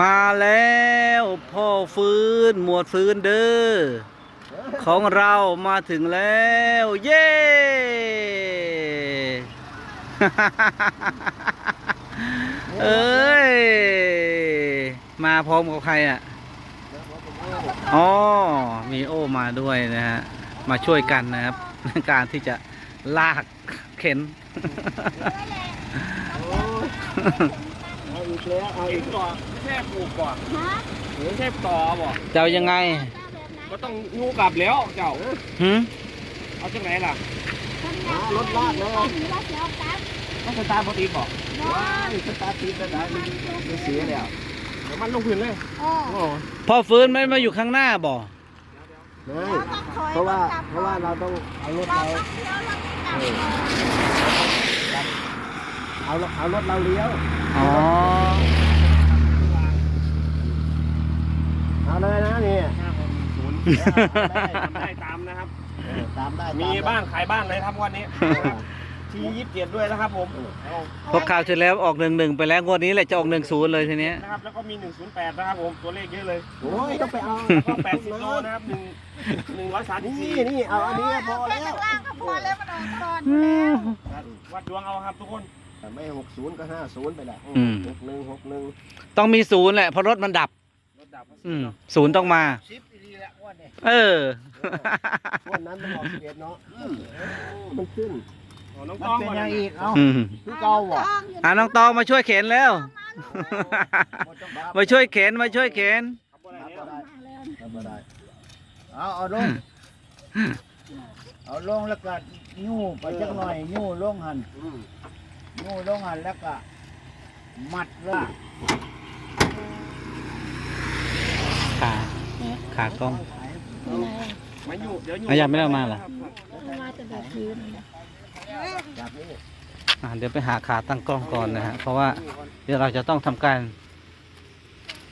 มาแล้วพ่อฟื้นหมวดฟื้นเด้อของเรามาถึงแล้ว เย้ เอ้ย มาพร้อมกับใครอะอ๋อมีโอมาด้วยนะฮะ มาช่วยกันนะครับในการที่จะลากเข็น แล้วเอาอีกก่อนไม่ใช่ปลูกก่อนฮะไม่ใช่ต่อบ่เจ้ายังไงก็ต้องงูกลับแล้วเจ้าหืมเอาจากไหนล่ะรถลากแล้วหรือว่าเสียวกันต้องสตาร์ทปกติบอกว้ายสตาร์ทติดแล้วได้มันมันเสียแล้วเดี๋ยวมันลงพื้นเลยเออโอ้พ่อฟื้นไม่มาอยู่ข้างหน้าบ่ไม่เราต้องถอยเพราะว่ากลับเพราะว่าเราต้องเอารถเรา เราต้องเลี้ยวเราต้องกลับก่อน เอารถเอารถเราเลี้ยวอ๋อเอาเลยนะนี่ห้าหกศูนย์ได้ทำได้ตามนะครับเออตามได้มีตได้บ้านขายบ้านเลยครับวันนี้ทียี่สิบเจ็ดด้วยนะครับผมเอาพวกข่าวเสร็จแล้วออกหนึ่งหนึ่งไปแล้วงวดนี้แหละจะออกหนึ่งศูนย์เลยทีเนี้ยนะครับแล้วก็มีหนึ่งศูนย์แปดนะครับผมตัวเลขเยอะเลยโอ้ยต้องไปเอาแล้วก็แปดสิบโลนะครับหนึ่งหนึ่งร้อยสามสิบนี่สี่นี่เอาอันนี้ก็พอแค่แล้วข้างล่างก็พอแล้วมันออกก่อนแล้ววัดดวงเอาครับทุกคน ไม่หกศูนย์ก็ห้าศูนย์ไปละอืม หกหนึ่งหกหนึ่งต้องมีศูนย์แหละเพราะรถมันดับ รถดับอืม ศูนย์ต้องมา ชิปดีแล้วอ้วนเนี่ยเออ วันนั้นมันออกสิบเอ็ดเนาะมันขึ้นอ๋อน้องต้องก่อนนะอืมคือเก่าบ่อ่าน้องตองมาช่วยเข็นแล้ว มาช่วยเข็นมาช่วยเข็นขับบ่ได้นับแล้วก็ได้นับก็ได้เอาเอาลง เอาลงแล้วก็ยู่ไปจักหน่อยยู่ลงหัน อืมยู่ลงหันแล้วก็ มัดละขาขากล้องมาอยู่เดี๋ยวอยู่อะยังไม่ได้เอามาเหรอมาจะเดือดคืนแบบนี้อ่าเดี๋ยวไปหาขาตั้งกล้องก่อนนะฮะเพราะว่าเดี๋ยวเราจะต้องทำการ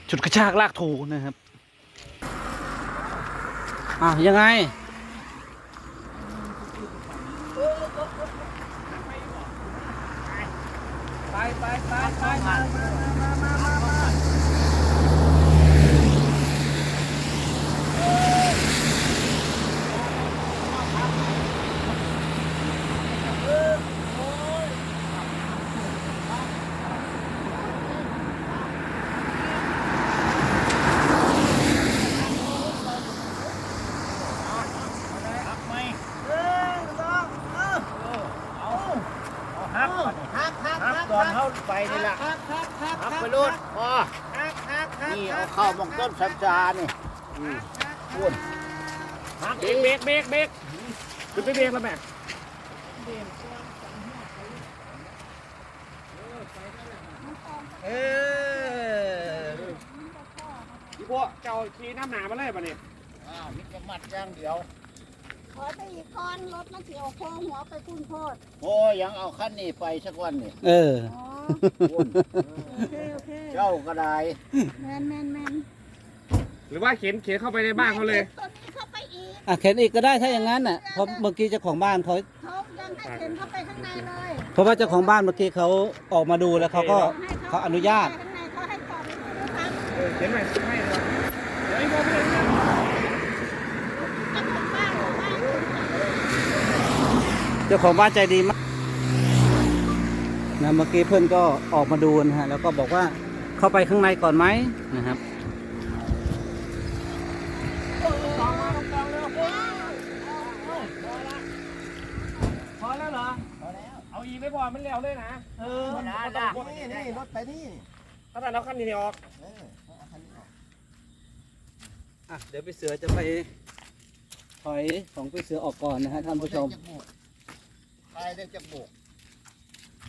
ฉุดกระชากลากถูนะครับอะยังไง ไปไปไปไป ฮักฮักฮัก ฮักตอนเข้าไปนี่ละฮักฮักฮักฮักไปรูดพอฮักฮักฮักนี่เอาเข้ามองต้นสัญจานี่อืมพูดเบรกเบรกเบรกเบรกขึ้นไปเบรกแล้วแม่เออพี่พวกเจ้าขี่น้ำหนามาเลยป่ะเนี่ยอ้าวนี่ก็มัดอย่างเดียวขอไปอีกก้อนรถมันเสียวโค้งหัวไปคุณโพดโอ้ยยังเอาขั้นนี้ไปสักวันนี่เออ อ๋อพูด โอเคโอเคเจ้าก็ได้แมนแมนแมนหรือว่าเข็นเข็นเข้าไปในบ้านเขาเลยต้นนี้เข้าไปอีกอะเข็นอีกก็ได้ถ้าอย่างนั้นน่ะเพราะเมื่อกี้เจ้าของบ้านเขาเขายังให้เข็นเข้าไปข้างในเลยเพราะว่าเจ้าของบ้านเมื่อกี้เขาออกมาดูแล้วเขาก็ให้เขาอนุญาต ข้างในเขาให้จอดให้ดูนะครับเออเข็นใหม่ให้เลยเดี๋ยวไอ้พวกไม่ได้เข็นเจ้าของบ้านบอกว่า เจ้าของบ้านใจดีมาก นะเมื่อกี้เพื่อนก็ออกมาดูนะฮะแล้วก็บอกว่าเข้าไปข้างในก่อนไหมนะครับพอแล้วเหรอเอาอีกไม่พอมันแล้วเลยนะเออนี่นี่รถไปนี่ถ้าแต่เราขั้นนี้ออกเออเอาคันนี้ออกอะเดี๋ยวพี่เสือจะไปถอยของพี่เสือออกก่อนนะฮะท่านผู้ชมไปได้จะบุก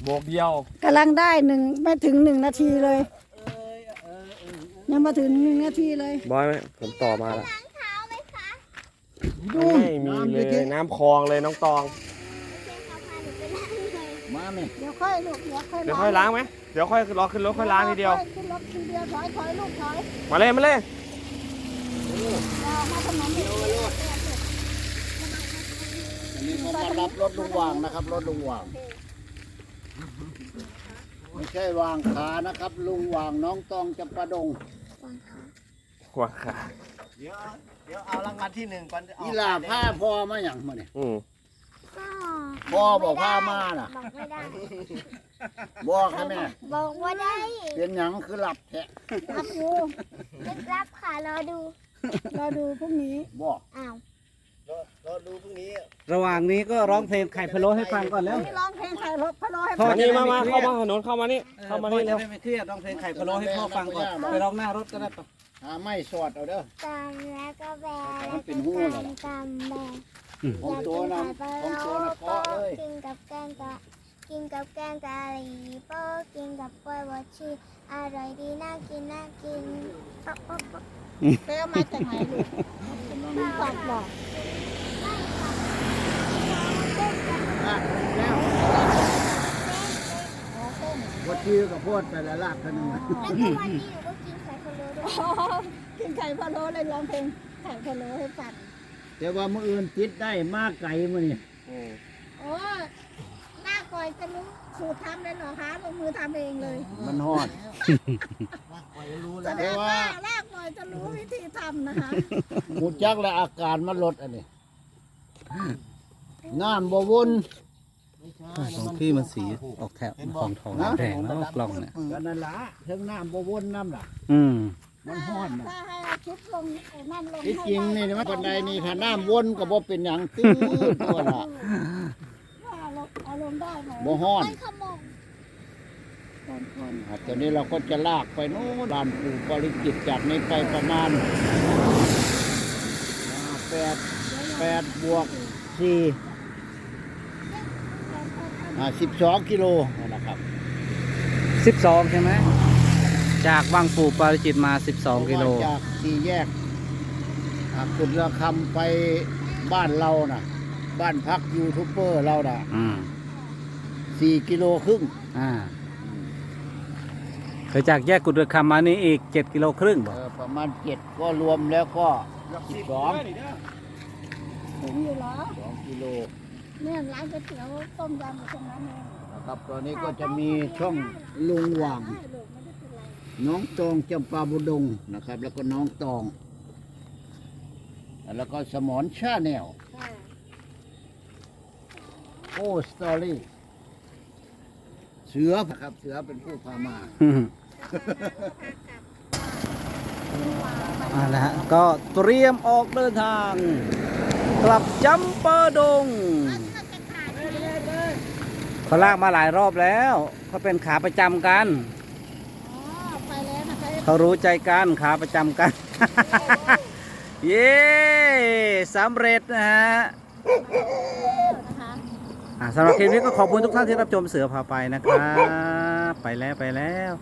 โบกเดียวกำลังได้หนึ่งไม่ถึงหนึ่งนาทีเลย ยังมาถึงหนึ่งนาทีเลย บอยไหมผมต่อมาแล้วดูไม่มีเลยน้ำคลองเลยน้องตองมาไหมเดี๋ยวค่อยลูกเดี๋ยวค่อยเดี๋ยวค่อยล้างไหมเดี๋ยวค่อยรอขึ้นรถค่อยล้างทีเดียว ขึ้นรถทีเดียวถอยถอยลูกถอยมาเลยมาเลยเรามาถนนนี้อันนี้เขามารับรถลุงวางนะครับรถลุงวาง ไม่ใช่วางขานะครับ ลุงวางน้องตองจำปาดงกว่าขาเดี๋ยวเดี๋ยวเอารางวัลที่หนึ่งก่อนเออีหลาผ้าพ่อมาอย่างมาเนี่ยอืมก็พ่อบอกผ้ามาน่ะ บอกไม่ได้ บอกให้แม่บอกว่าได้เป็นหยังคือหลับแทะรับอยู่ลึกลับค่ะรอดู รอดูพรุ่งนี้บอกอ้าว รอรอดูพรุ่งนี้ระหว่างนี้ก็ร้องเพลงไข่พะโล้ให้ฟังก่อนแล้ว นี่ร้องเพลงไทยรถพะโล้ให้พ่อฟังมานี่มามาเข้ามาถนนเข้ามานี่เข้ามานี่พ่อเร็วจะได้ไม่เครียดร้องเพลงไข่พะโล้ให้พ่อฟังก่อนไปร้องหน้ารถก็ได้ปะหาไม่สอดเอาเด้อกำแล้วก็แบมันเป็นหู้เหรอกำกำแบของตัวนะของตัวนะเคาะเลยกินกับแกงกะกินกับแกงกะหรี่โป๊ะกินกับกล้วยบวชชีอร่อยดีน่ากินน่ากินป๊อกป๊อกป๊อกไปเอามาจากไหนลูกฝากบอก อะแล้ววัดชื่อกับพวดไปละลาบกันหนึ่งแล้วก็วันนี้หนูก็กินไข่พะโล้ด้วยอ๋อกินไข่พะโล้เลยร้องเพลงไข่พะโล้ให้ฟังแต่ว่ามืออื่นติดได้มากไก่มือนี่อืมโอ้หน้าก่อยจะรู้สูตรทำเลยเหรอคะลงมือทำเองเลย มันฮอดแสดงว่าหน้าก่อยจะรู้วิธีทำนะคะหมูจักและอาการมันลดอันนี้ น้ำบวนของพี่มันสีออกแถบของทองแดงแล้วกล้องเนี่ยก็นั่นละเทั้งน้ำบวนน้ำล่ะ อืมมันฮอดน่ะถ้าให้เอาคลิปลงไอ้นั่นลงที่ให้จริงได้นี่มันคนใดนี่ถ้าน้ำวนก็บ่เป็นหยังตื้อตัวละว่าลงเอาลงได้ไหมบ่ฮอดไม่ขโมยครับตอนนี้เราก็จะลากไปโน่นลานปู่ปริจิตรจากนี้ไปประมาณอ่าแปดแปดบวกสี่ อ่าสิบสองกิโลนะครับสิบสองใช่ไหมจากบางปู่ปาริจิตมา12กิโล เพราะว่าจากสี่แยกอ่าขุดระคำไปบ้านเราน่ะ บ้านพักยูทูบเบอร์เราน่ะอืมสี่กิโลครึ่งอ่าเคยจากแยกกุดเรือคำมานี่อีก7กิโลครึ่งบเออกอประมาณเจ็ดก็รวมแล้วก็สิบสองถึงอยู่เหรอสองกิโล เนี่ยร้านก๋วยเตี๋ยวต้มยำอยู่ตรงนั้นเองนะครับตอนนี้ก็จะมีช่องลุงหว่างได้ลูกไม่ได้เป็นไรน้องตองจำปาบุดงนะครับ แล้วก็น้องตอง แล้วก็สมอนชาแนลค่ะโอ้สตอรี่เสือครับเสือเป็นผู้พามาอ่านะฮะก็เตรียมออกเดินทาง กลับจำปอดง เขาลากมาหลายรอบแล้วเขาเป็นขาประจำกัน อ๋อไปแล้วนะคะเขารู้ใจกันขาประจำกัน เย้สำเร็จนะฮะนะคะอ่าสำหรับคลิปนี้ก็ขอบคุณทุกท่านที่รับชมเสือพาไปนะครับ ไปแล้วไปแล้ว